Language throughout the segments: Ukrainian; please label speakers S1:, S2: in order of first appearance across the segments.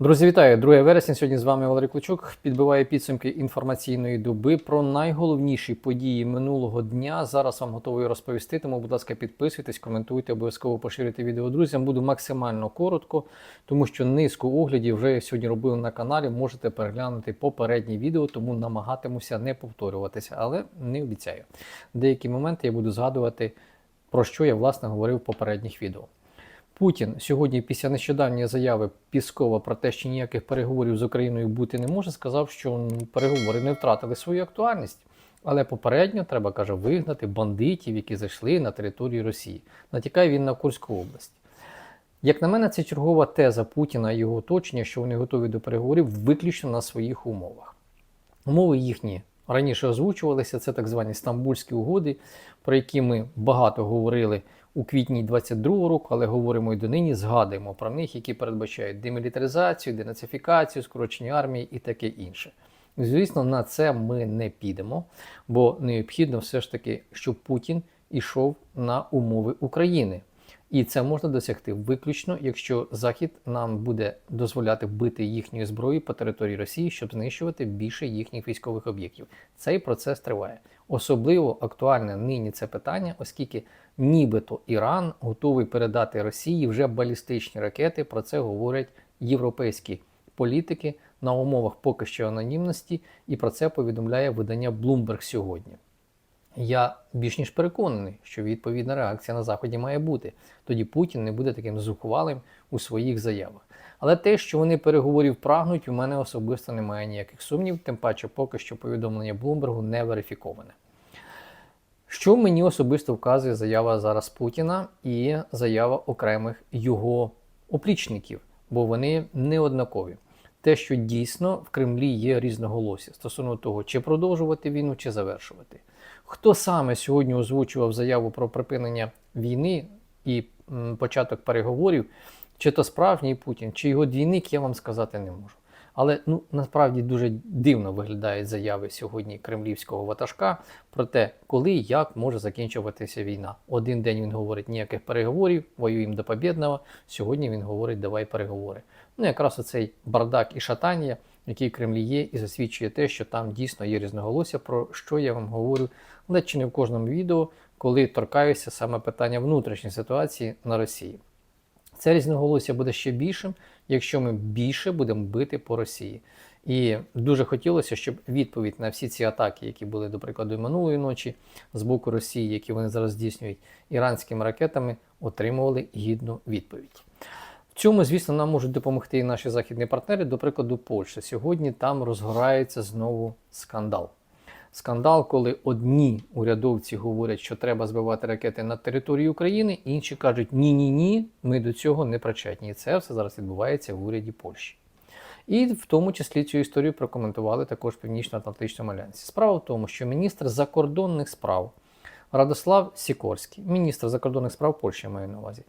S1: Друзі, вітаю! 2 вересня. Сьогодні з вами Валерій Клочук. Підбиває підсумки інформаційної доби про найголовніші події минулого дня. Зараз вам готовий розповісти. Тому, будь ласка, підписуйтесь, коментуйте, обов'язково поширюйте відео друзям. Буду максимально коротко, тому що низку оглядів вже сьогодні робив на каналі. Можете переглянути попередні відео, тому намагатимуся не повторюватися, але не обіцяю. Деякі моменти я буду згадувати, про що я власне говорив в попередніх відео. Путін сьогодні, після нещодавньої заяви Піскова про те, що ніяких переговорів з Україною бути не може, сказав, що ну, переговори не втратили свою актуальність. Але попередньо треба каже вигнати бандитів, які зайшли на територію Росії. Натякає він на Курську область. Як на мене, це чергова теза Путіна і його оточення, що вони готові до переговорів виключно на своїх умовах. Умови їхні раніше озвучувалися, це так звані Стамбульські угоди, про які ми багато говорили у квітні 22 року, але говоримо і донині, згадуємо про них, які передбачають демілітаризацію, денацифікацію, скорочення армії і таке інше. Звісно, на це ми не підемо, бо необхідно все ж таки, щоб Путін ішов на умови України. І це можна досягти виключно, якщо Захід нам буде дозволяти бити їхньою зброєю по території Росії, щоб знищувати більше їхніх військових об'єктів. Цей процес триває. Особливо актуальне нині це питання, оскільки нібито Іран готовий передати Росії вже балістичні ракети. Про це говорять європейські політики на умовах поки що анонімності, і про це повідомляє видання Bloomberg сьогодні. Я більш ніж переконаний, що відповідна реакція на Заході має бути. Тоді Путін не буде таким зухвалим у своїх заявах. Але те, що вони переговорів прагнуть, у мене особисто немає ніяких сумнів, тим паче поки що повідомлення Блумбергу не верифіковане. Що мені особисто вказує заява зараз Путіна і заява окремих його оплічників, бо вони не однакові. Те, що дійсно в Кремлі є різноголосі стосовно того, чи продовжувати війну, чи завершувати. Хто саме сьогодні озвучував заяву про припинення війни і початок переговорів, чи то справжній Путін, чи його двійник, я вам сказати не можу. Але ну насправді дуже дивно виглядають заяви сьогодні кремлівського ватажка про те, коли і як може закінчуватися війна. Один день він говорить ніяких переговорів, воюємо до побєдного. Сьогодні він говорить, давай переговори. Ну якраз оцей бардак і шатання, який в Кремлі є, і засвідчує те, що там дійсно є різноголосся, про що я вам говорю ледь чи не в кожному відео, коли торкаюся саме питання внутрішньої ситуації на Росії. Це різноголосся буде ще більшим, якщо ми більше будемо бити по Росії. І дуже хотілося, щоб відповідь на всі ці атаки, які були, до прикладу, минулої ночі з боку Росії, які вони зараз здійснюють іранськими ракетами, отримували гідну відповідь. В цьому, звісно, нам можуть допомогти і наші західні партнери, до прикладу, Польща. Сьогодні там розгорається знову скандал. Скандал, коли одні урядовці говорять, що треба збивати ракети на території України, інші кажуть, ні-ні ні, ми до цього не причетні. І це все зараз відбувається в уряді Польщі. І в тому числі цю історію прокоментували також Північно-Атлантичному альянсі. Справа в тому, що міністр закордонних справ Радослав Сікорський, міністр закордонних справ Польщі, маю на увазі,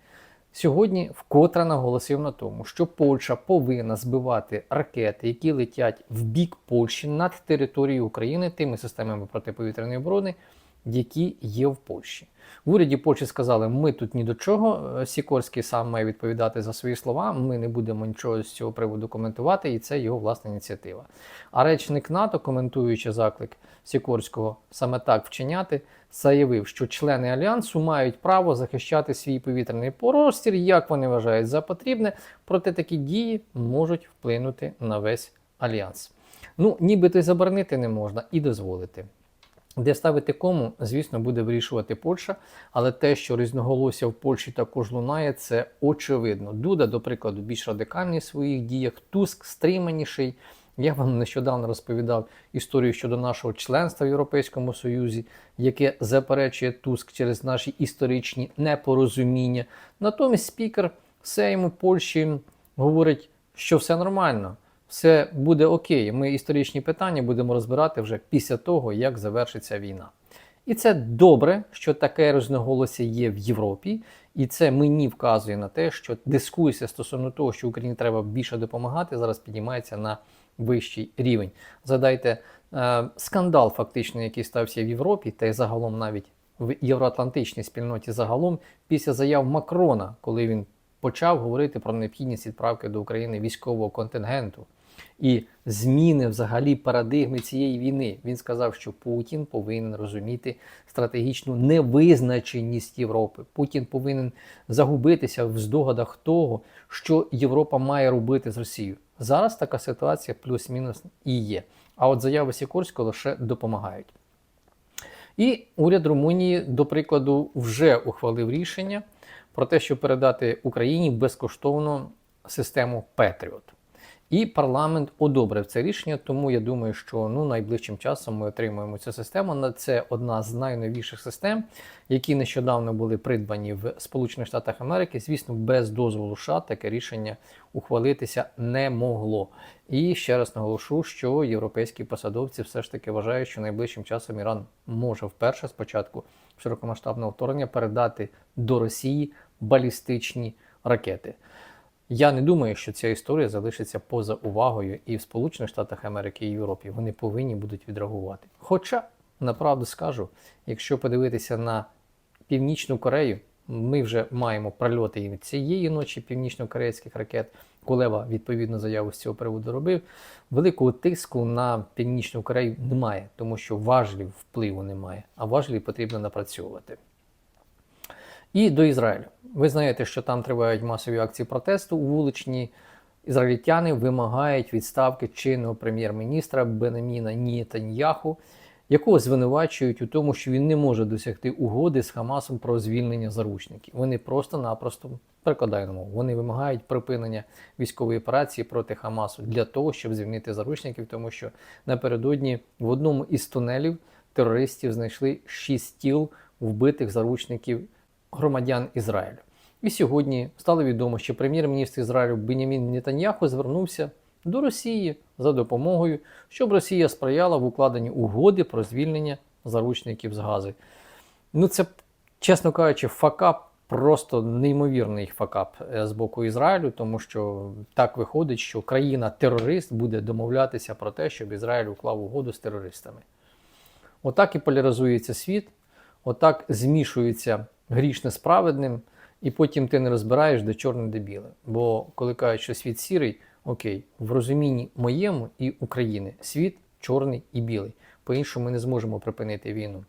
S1: сьогодні вкотре наголосив на тому, що Польща повинна збивати ракети, які летять в бік Польщі над територією України тими системами протиповітряної оборони, які є в Польщі. В уряді Польщі сказали, ми тут ні до чого. Сікорський сам має відповідати за свої слова. Ми не будемо нічого з цього приводу коментувати, і це його власна ініціатива. А речник НАТО, коментуючи заклик Сікорського саме так вчиняти, заявив, що члени альянсу мають право захищати свій повітряний простір, як вони вважають за потрібне, проте такі дії можуть вплинути на весь альянс. Ну, нібито й заборонити не можна і дозволити. Де ставити кому, звісно, буде вирішувати Польща, але те, що різноголосся в Польщі також лунає, це очевидно. Дуда, до прикладу, більш радикальний в своїх діях, Туск стриманіший. Я вам нещодавно розповідав історію щодо нашого членства в Європейському Союзі, яке заперечує Туск через наші історичні непорозуміння. Натомість спікер Сейму Польщі говорить, що все нормально все буде окей. Ми історичні питання будемо розбирати вже після того, як завершиться війна. І це добре, що таке різноголосся є в Європі, і це мені вказує на те, що дискусія стосовно того, що Україні треба більше допомагати, зараз піднімається на вищий рівень. Задайте е, скандал, фактично, який стався в Європі, та й загалом навіть в євроатлантичній спільноті загалом, після заяв Макрона, коли він почав говорити про необхідність відправки до України військового контингенту і зміни взагалі парадигми цієї війни. Він сказав, що Путін повинен розуміти стратегічну невизначеність Європи. Путін повинен загубитися в здогадах того, що Європа має робити з Росією. Зараз така ситуація плюс-мінус і є. А от заяви Сікорського лише допомагають. І уряд Румунії, до прикладу, вже ухвалив рішення про те, щоб передати Україні безкоштовно систему Петріот. І парламент одобрив це рішення, тому я думаю, що ну найближчим часом ми отримаємо цю систему. Це одна з найновіших систем, які нещодавно були придбані в Сполучених Штатах Америки. Звісно, без дозволу США таке рішення ухвалитися не могло. І ще раз наголошу, що європейські посадовці все ж таки вважають, що найближчим часом Іран може вперше спочатку широкомасштабного вторгнення передати до Росії балістичні ракети. Я не думаю, що ця історія залишиться поза увагою і в Сполучених Штатах Америки, і Європі. Вони повинні будуть відреагувати. Хоча, направду скажу, якщо подивитися на Північну Корею, ми вже маємо прольоти і цієї ночі північно-корейських ракет. Кулева відповідно заяву з цього приводу робив. Великого тиску на Північну Корею немає, тому що важлів впливу немає, а важлі потрібно напрацьовувати. І до Ізраїлю. Ви знаєте, що там тривають масові акції протесту вуличні. Ізраїльтяни вимагають відставки чинного прем'єр-міністра Бенаміна Нітаньяху, якого звинувачують у тому, що він не може досягти угоди з Хамасом про звільнення заручників. Вони просто-напросто перекладаю. Вони вимагають припинення військової операції проти Хамасу для того, щоб звільнити заручників, тому що напередодні в одному із тунелів терористів знайшли шість тіл вбитих заручників громадян Ізраїлю. І сьогодні стало відомо, що прем'єр-міністр Ізраїлю Бенямін Нетаньяху звернувся до Росії за допомогою, щоб Росія сприяла в укладенні угоди про звільнення заручників з Гази. Ну, це, чесно кажучи, факап, просто неймовірний факап е, з боку Ізраїлю, тому що так виходить, що країна-терорист буде домовлятися про те, щоб Ізраїль уклав угоду з терористами. Отак і поляризується світ, отак змішується грішне з праведним, і потім ти не розбираєш, де чорне, де біле. Бо коли кажуть, що світ сірий, окей, в розумінні моєму і України світ чорний і білий. По-іншому ми не зможемо припинити війну.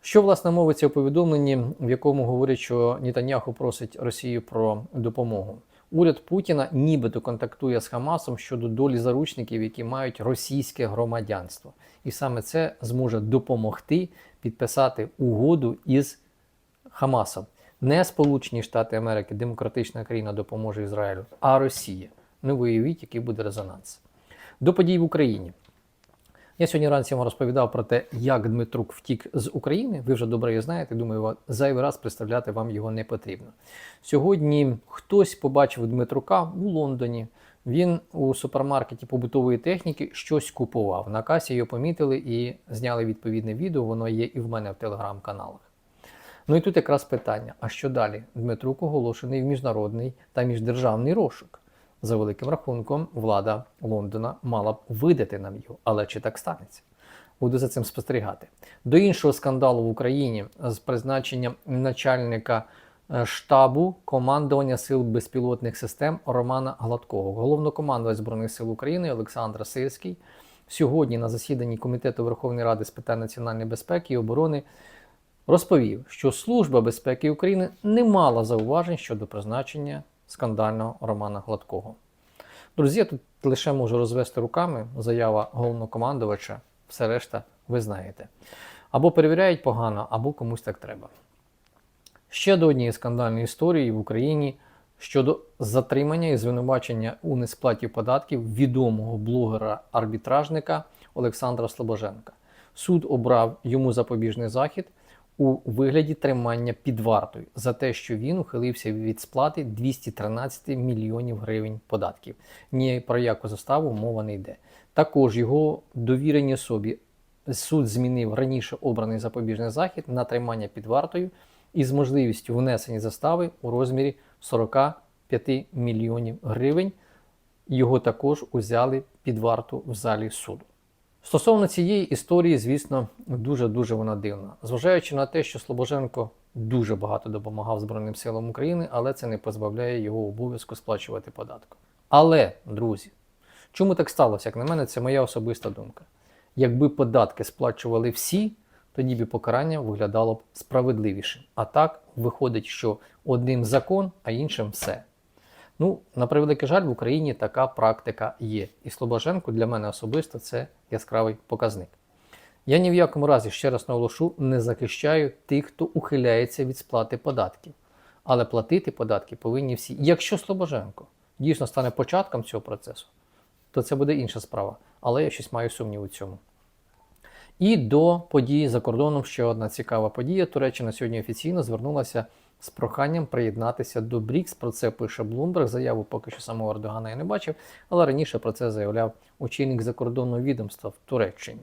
S1: Що, власне, мовиться у повідомленні, в якому говорять, що Нетаньяху просить Росію про допомогу. Уряд Путіна нібито контактує з Хамасом щодо долі заручників, які мають російське громадянство. І саме це зможе допомогти підписати угоду із Хамасом. Не Сполучені Штати Америки, демократична країна допоможе Ізраїлю, а Росія. Ну виявіть, який буде резонанс. До подій в Україні. Я сьогодні вранці вам розповідав про те, як Дмитрук втік з України. Ви вже добре його знаєте. Думаю, зайвий раз представляти вам його не потрібно. Сьогодні хтось побачив Дмитрука у Лондоні. Він у супермаркеті побутової техніки щось купував. На касі його помітили і зняли відповідне відео. Воно є і в мене в телеграм-каналах. Ну і тут якраз питання: а що далі? Дмитрук оголошений в міжнародний та міждержавний розшук. За великим рахунком, влада Лондона мала б видати нам його, але чи так станеться? Буду за цим спостерігати. До іншого скандалу в Україні з призначенням начальника е, штабу командування сил безпілотних систем Романа Гладкого, головнокомандувач Збройних сил України Олександр Сильський. Сьогодні на засіданні Комітету Верховної Ради з питань національної безпеки і оборони розповів, що Служба безпеки України не мала зауважень щодо призначення скандального Романа Гладкого. Друзі, я тут лише можу розвести руками заява головнокомандувача, все решта ви знаєте. Або перевіряють погано, або комусь так треба. Ще до однієї скандальної історії в Україні щодо затримання і звинувачення у несплаті податків відомого блогера-арбітражника Олександра Слобоженка. Суд обрав йому запобіжний захід у вигляді тримання під вартою за те, що він ухилився від сплати 213 мільйонів гривень податків. Ні про яку заставу мова не йде. Також його довірені особі суд змінив раніше обраний запобіжний захід на тримання під вартою із можливістю внесення застави у розмірі 45 мільйонів гривень. Його також узяли під варту в залі суду. Стосовно цієї історії, звісно, дуже-дуже вона дивна. Зважаючи на те, що Слобоженко дуже багато допомагав Збройним силам України, але це не позбавляє його обов'язку сплачувати податок. Але, друзі, чому так сталося? Як на мене, це моя особиста думка. Якби податки сплачували всі, тоді б покарання виглядало б справедливішим. А так виходить, що одним закон, а іншим все. Ну, на превеликий жаль, в Україні така практика є. І Слобоженко для мене особисто це яскравий показник. Я ні в якому разі, ще раз наголошу, не захищаю тих, хто ухиляється від сплати податків. Але платити податки повинні всі. Якщо Слобоженко дійсно стане початком цього процесу, то це буде інша справа. Але я щось маю сумнів у цьому. І до події за кордоном ще одна цікава подія. Туреччина сьогодні офіційно звернулася з проханням приєднатися до БРІКС. Про це пише Bloomberg. Заяву поки що самого Ердогана я не бачив, але раніше про це заявляв очільник закордонного відомства в Туреччині.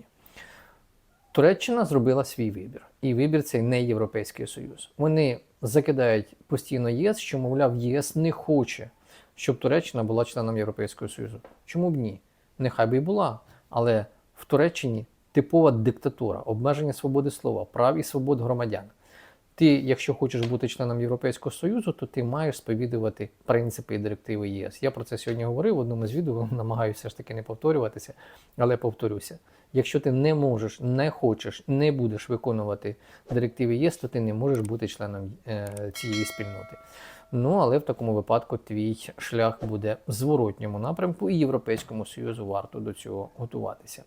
S1: Туреччина зробила свій вибір, і вибір цей не Європейський Союз. Вони закидають постійно ЄС, що, мовляв, ЄС не хоче, щоб Туреччина була членом Європейського Союзу. Чому б ні? Нехай би і була, але в Туреччині типова диктатура, обмеження свободи слова, прав і свобод громадян. Ти, якщо хочеш бути членом Європейського Союзу, то ти маєш сповідувати принципи і директиви ЄС. Я про це сьогодні говорив в одному з відео, намагаюся ж таки не повторюватися, але повторюся. Якщо ти не можеш, не хочеш, не будеш виконувати директиви ЄС, то ти не можеш бути членом е, цієї спільноти. Ну, але в такому випадку твій шлях буде в зворотньому напрямку, і Європейському Союзу варто до цього готуватися.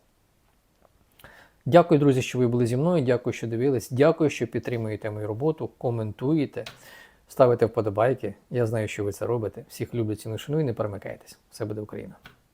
S1: Дякую, друзі, що ви були зі мною. Дякую, що дивились. Дякую, що підтримуєте мою роботу, коментуєте, ставите вподобайки. Я знаю, що ви це робите. Всіх люблю, ціну і не перемикайтесь. Все буде Україна.